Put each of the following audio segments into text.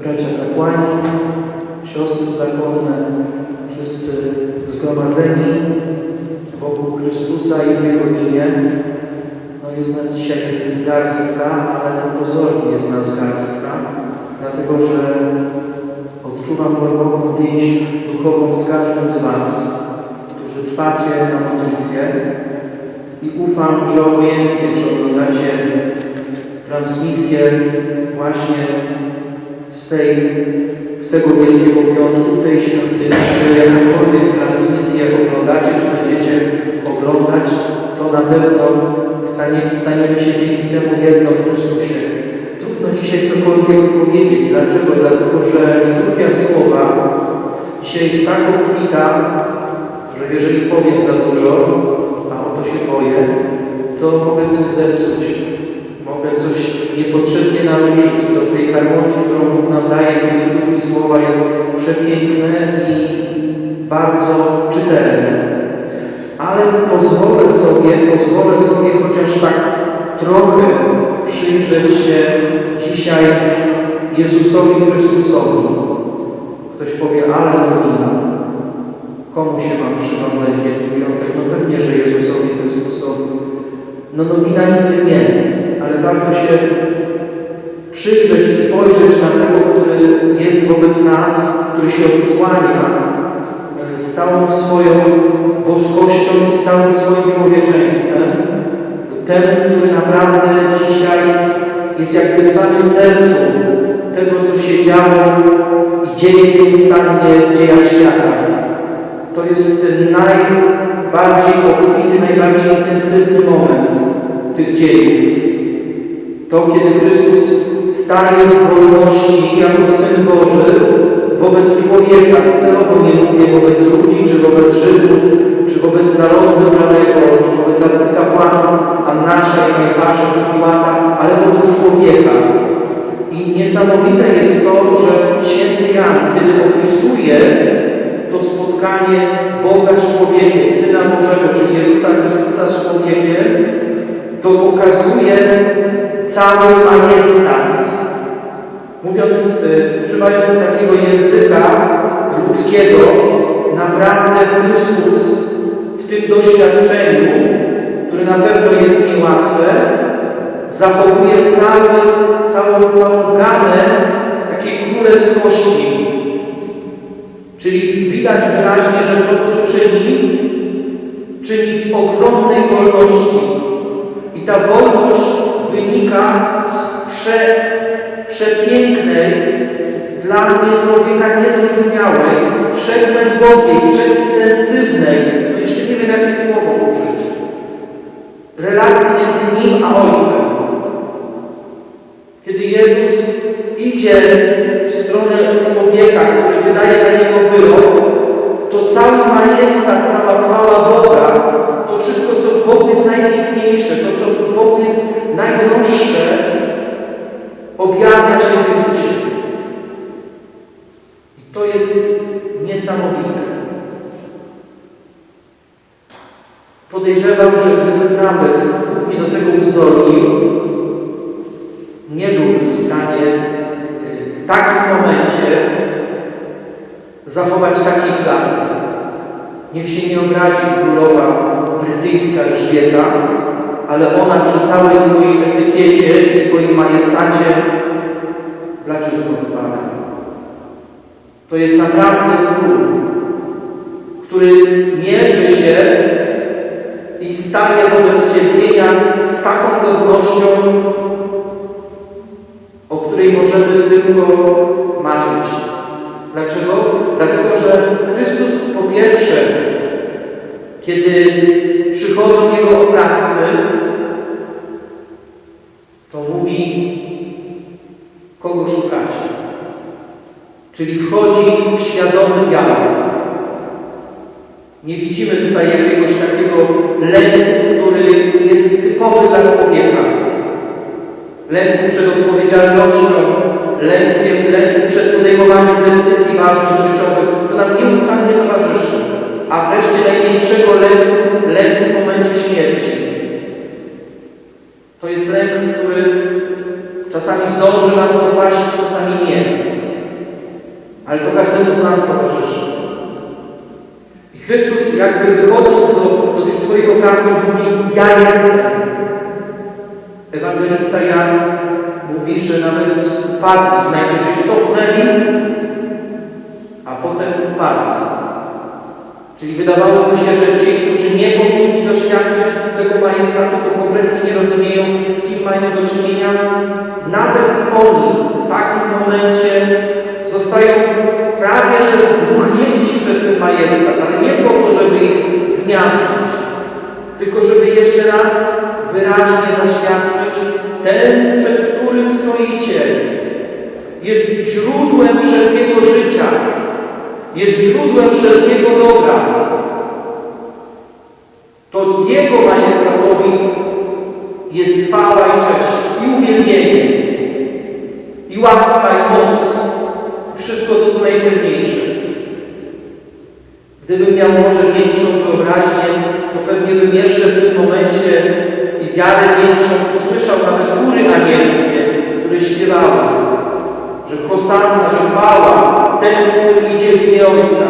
bracia kapłani, siostry zakonne, wszyscy zgromadzeni wokół Chrystusa i Jego imię. No jest nas dzisiaj garstka, ale to pozornie jest nas garstka, dlatego że odczuwam głęboką więź duchową z każdym z Was, którzy trwacie na modlitwie i ufam, że obojętnie, czy oglądacie transmisję właśnie z, tej, z tego Wielkiego Piątku, tej świątyni, czy jakąkolwiek transmisję oglądacie, czy będziecie oglądać, to na pewno stanie, się dzięki temu jedno w Chrystusie. Trudno dzisiaj cokolwiek powiedzieć. Dlaczego? Dlatego, że liturgia słowa dzisiaj jest tak obfita, że jeżeli powiem za dużo, a o to się boję, to mogę coś zepsuć. Mogę coś niepotrzebnie naruszyć, tej harmonii, którą Bóg nam daje tej liturgii słowa jest przepiękne i bardzo czytelne. Ale pozwolę sobie, pozwolę sobie chociaż tak trochę przyjrzeć się dzisiaj Jezusowi Chrystusowi. Ktoś powie, ale nowina. Komu się mam przyglądać w Wielki Piątek? No pewnie, że Jezusowi Chrystusowi. No nowina niby nie, ale warto się przyjrzeć i spojrzeć na tego, który jest wobec nas, który się odsłania e, z całą swoją boskością i z swoim człowieczeństwem. Temu, który naprawdę dzisiaj jest jakby w samym sercu tego, co się działo i dzieje nieustannie w dziejach świata. To jest najbardziej obfity, najbardziej intensywny moment tych dziejów. To, kiedy Chrystus staje w wolności jako Syn Boży wobec człowieka. Celowo nie mówię wobec ludzi, czy wobec Żydów, czy wobec narodu wybranego, czy wobec arcykapłanów, Annasza i Kajfasza, czy Piłata, ale wobec człowieka. I niesamowite jest to, że święty Jan, kiedy opisuje to spotkanie Boga z człowiekiem, Syna Bożego, czyli Jezusa Chrystusa z człowiekiem, to pokazuje cały majestat. Mówiąc, y, używając takiego języka ludzkiego, naprawdę Chrystus w tym doświadczeniu, które na pewno jest niełatwe, zachowuje cały, całą, całą gamę takiej królewskości. Czyli widać wyraźnie, że to, co czyni, czyni z ogromnej wolności. I ta wolność wynika z prze, przepięknej, dla mnie człowieka niezrozumiałej, wszechgłębokiej, wszechintensywnej, no jeszcze nie wiem jakie słowo użyć, relacji między Nim a Ojcem. Kiedy Jezus idzie w stronę człowieka, który wydaje na niego wyrok, to cały majestat, cała chwała Boga, to wszystko, co Bogu jest najpiękniejsze, to, co w Bogu jest najdroższe, objawia się w Jezusie. I to jest niesamowite. Podejrzewam, że gdybym nawet mnie do tego uzdolnił, nie byłbym w stanie y, w takim momencie zachować takiej klasy. Niech się nie obrazi królowa brytyjska Elżbieta, ale ona przy całej swojej etykiecie i swoim majestacie blaciutko wypada. To jest naprawdę król, który mierzy się i staje wobec cierpienia z taką godnością, o której możemy tylko marzyć. Dlaczego? Dlatego, że Chrystus po pierwsze, kiedy przychodzą Jego oprawcy, to mówi, kogo szukacie. Czyli wchodzi w świadomy dialog. Nie widzimy tutaj jakiegoś takiego lęku, który jest typowy dla człowieka. Lęku przed odpowiedzialnością, lękiem, lęku przed podejmowaniem decyzji ważnych, życiowych. To nam nieustannie towarzyszy. A wreszcie największego lęku, lęku w momencie śmierci. To jest lęk, który czasami zdąży nas dopaść, czasami nie. ale to każdemu z nas towarzyszy. I Chrystus jakby wychodząc do, do tych swoich oprawców mówi, ja jestem. Ewangelista Jan mówi, że nawet padli, najpierw się cofnęli, a potem padli. Czyli wydawałoby się, że ci, którzy nie powinni doświadczyć tego majestatu, to kompletnie nie rozumieją, z kim mają do czynienia. Nawet oni w takim momencie zostają prawie że zbuchnięci przez ten majestat, ale nie po to, żeby ich zmiażdżyć, tylko żeby jeszcze raz wyraźnie zaświadczyć, ten, przed którym stoicie, jest źródłem wszelkiego życia, jest źródłem wszelkiego dobra. To Jego majestatowi jest chwała i cześć, i uwielbienie, i łaska, i moc, wszystko to, co najcenniejsze. Gdybym miał może większą wyobraźnię, to pewnie bym jeszcze w tym momencie i wiarę większą usłyszał nawet chóry anielskie, które śpiewały, że Hosanna, że chwała temu, imię Ojca,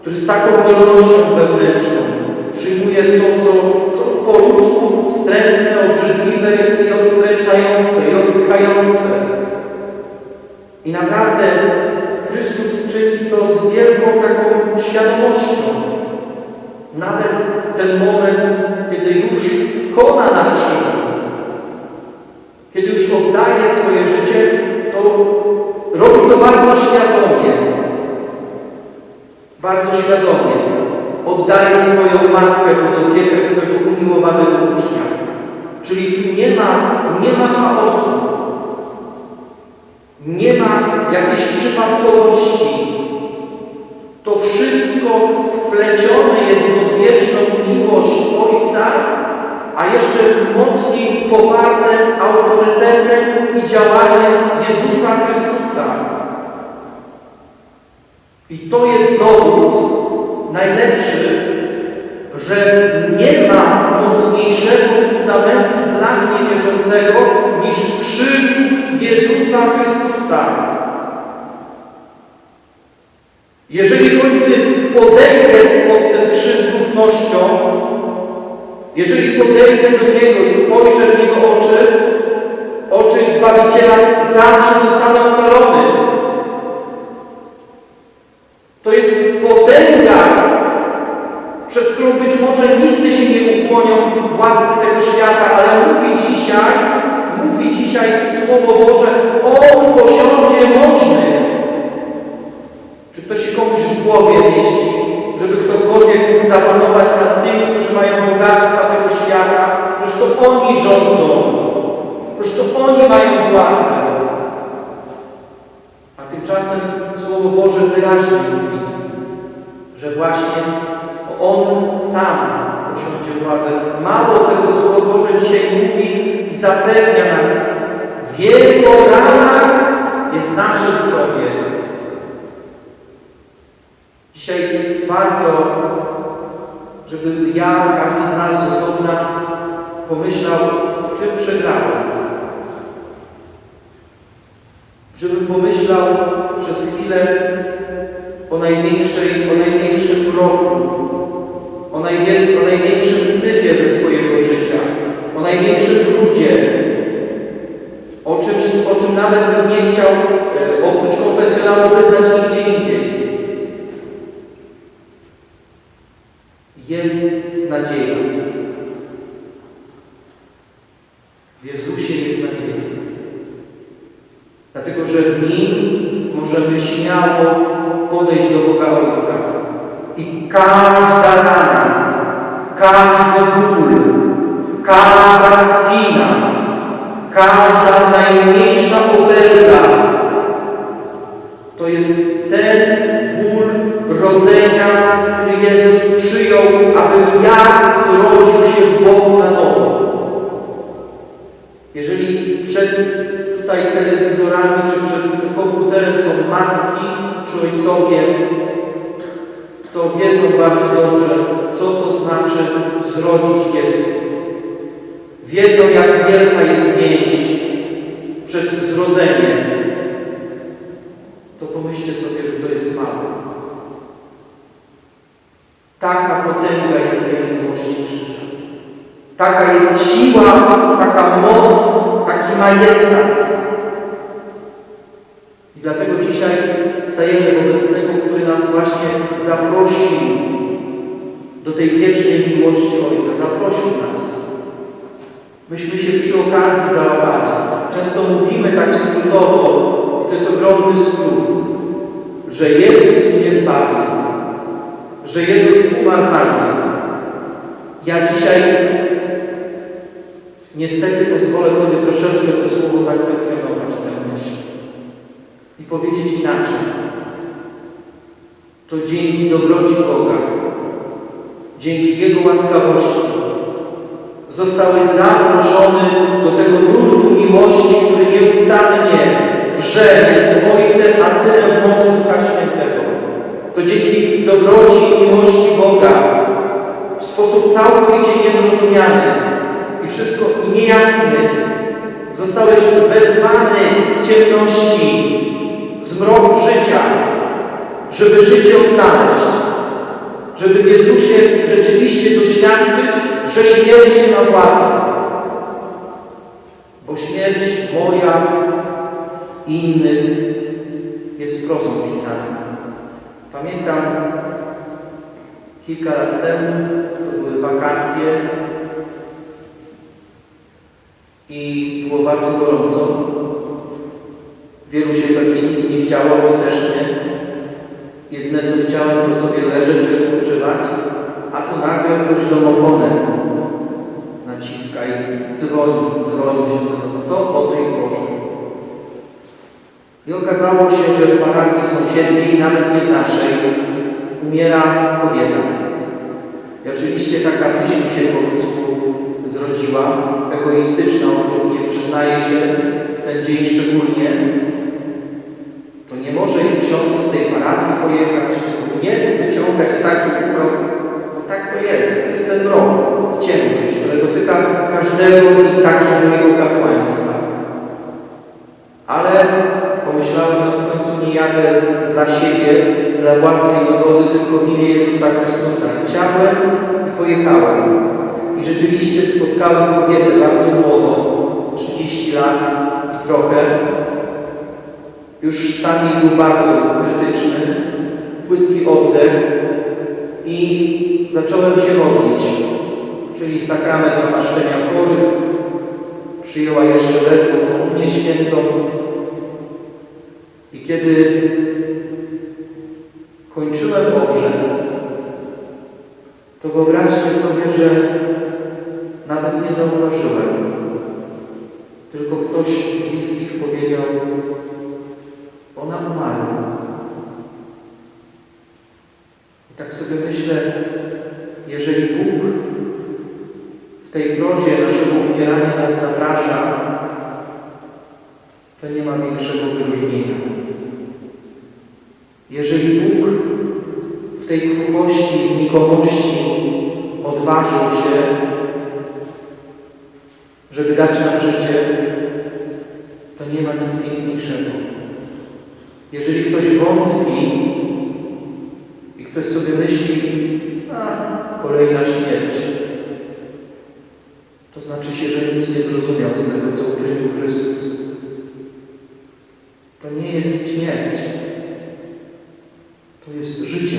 który z taką wolnością wewnętrzną przyjmuje to, co, co po ludzku wstrętne, obrzydliwe i odstręczające, i odpychające. I naprawdę Chrystus czyni to z wielką taką świadomością. Nawet ten moment, kiedy już kona na krzyżu, kiedy już oddaje swoje życie, to robi to bardzo świadomie. Bardzo świadomie. Oddaje swoją matkę pod opiekę swojego umiłowanego ucznia. Czyli tu nie ma, nie ma chaosu. Nie ma jakiejś przypadkowości. To wszystko wplecione jest w odwieczną miłość Ojca, a jeszcze mocniej poparte autorytetem i działaniem Jezusa Chrystusa. I to jest dowód najlepszy, że nie ma mocniejszego fundamentu dla mnie wierzącego niż krzyż Jezusa Chrystusa. Jeżeli choćby podejdę pod ten krzyż z ufnością, jeżeli podejdę do Niego i spojrzę w Jego oczy, oczy Zbawiciela zawsze zostanę ocalony. Władcy tego świata, ale mówi dzisiaj, mówi dzisiaj Słowo Boże, On posiądzie możnych. Czy to się komuś w głowie mieści, żeby ktokolwiek mógł zapanować nad tymi, którzy mają bogactwa tego świata? Przecież to oni rządzą. Przecież to oni mają władzę. A tymczasem Słowo Boże wyraźnie mówi, że właśnie On sam władzę. Mało tego Słowo Boże dzisiaj mówi i zapewnia nas, w Jego ranach jest nasze zdrowie. Dzisiaj warto, żeby ja, każdy z nas osobna pomyślał, w czym przegrałem. Żebym pomyślał przez chwilę o największej, o największym roku, o, najwię, o największym syfie ze swojego życia, o największym brudzie, o czymś, o czym nawet bym nie chciał e, oprócz konfesjonału wyznać nigdzie indziej. Jest nadzieja. W Jezusie jest nadzieja. Dlatego, że w Nim możemy śmiało podejść do Boga Ojca. I każda rana, każdy ból, każda kpina, każda najmniejsza obelga to jest ten ból rodzenia, który Jezus przyjął, abym ja zrodził się w Bogu na nowo. Jeżeli przed tutaj telewizorami czy przed komputerem są matki czy ojcowie, to wiedzą bardzo dobrze, co to znaczy zrodzić dziecko. Wiedzą, jak wielka jest więź przez zrodzenie. To pomyślcie sobie, że to jest mało. Taka potęga jest miłości krzyża. Taka jest siła, taka moc, taki majestat. I dlatego dzisiaj stajemy wobec tego, który nas właśnie zaprosił do tej wiecznej miłości Ojca. Zaprosił nas. Myśmy się przy okazji załapali. Często mówimy tak skrótowo, to jest ogromny skrót, że Jezus mnie zbawił, że Jezus umarł za mnie. Ja dzisiaj niestety pozwolę sobie troszeczkę to słowo zakwestionować tę myśl i powiedzieć inaczej. To dzięki dobroci Boga, dzięki Jego łaskawości zostałeś zaproszony do tego nurtu miłości, który nieustannie wrze między Ojcem a Synem w mocy Ducha Świętego. To dzięki dobroci i miłości Boga w sposób całkowicie niezrozumiany i wszystko niejasny zostałeś wezwany z ciemności, z mroku życia, żeby życie odnaleźć, żeby w Jezusie rzeczywiście doświadczyć, że śmierć nie ma władzy. Bo śmierć moja i innych jest prozą pisana. Pamiętam kilka lat temu, to były wakacje i było bardzo gorąco. Wielu się pewnie nic nie chciało, my też nie. Jedyne co chciałem to sobie leżeć i odpoczywać, a tu nagle ktoś domofonem naciska i dzwoni, dzwoni się sobie, to o tej porze. I okazało się, że w parafii sąsiedniej, nawet nie naszej, umiera kobieta. I oczywiście taka myśl się po ludzku zrodziła, egoistyczna, nie przyznaje się w ten dzień szczególnie, to nie może ksiądz z tej parafii pojechać, nie wyciągać taki krok, bo tak to jest, to jest ten mrok, ciemność, które dotyka każdego i także mojego kapłaństwa. Ale pomyślałem, no w końcu nie jadę dla siebie, dla własnej dogody, tylko w imię Jezusa Chrystusa. Chciałem i pojechałem. I rzeczywiście spotkałem kobietę bardzo młodą, 30 lat i trochę, już stan jej był bardzo krytyczny, płytki oddech i zacząłem się modlić, czyli sakrament namaszczenia chorych. Przyjęła jeszcze ledwo komunię świętą. I kiedy kończyłem obrzęd, to wyobraźcie sobie, że nawet nie zauważyłem, tylko ktoś z bliskich powiedział. I tak sobie myślę, jeżeli Bóg w tej prozie naszego umierania nas zaprasza, to nie ma większego wyróżnienia. Jeżeli Bóg w tej kruchości znikomości odważył się, żeby dać nam życie, to nie ma nic piękniejszego. Jeżeli ktoś wątpi i ktoś sobie myśli, a kolejna śmierć, to znaczy się, że nic nie zrozumiał z tego, co uczynił Chrystus. To nie jest śmierć, to jest życie.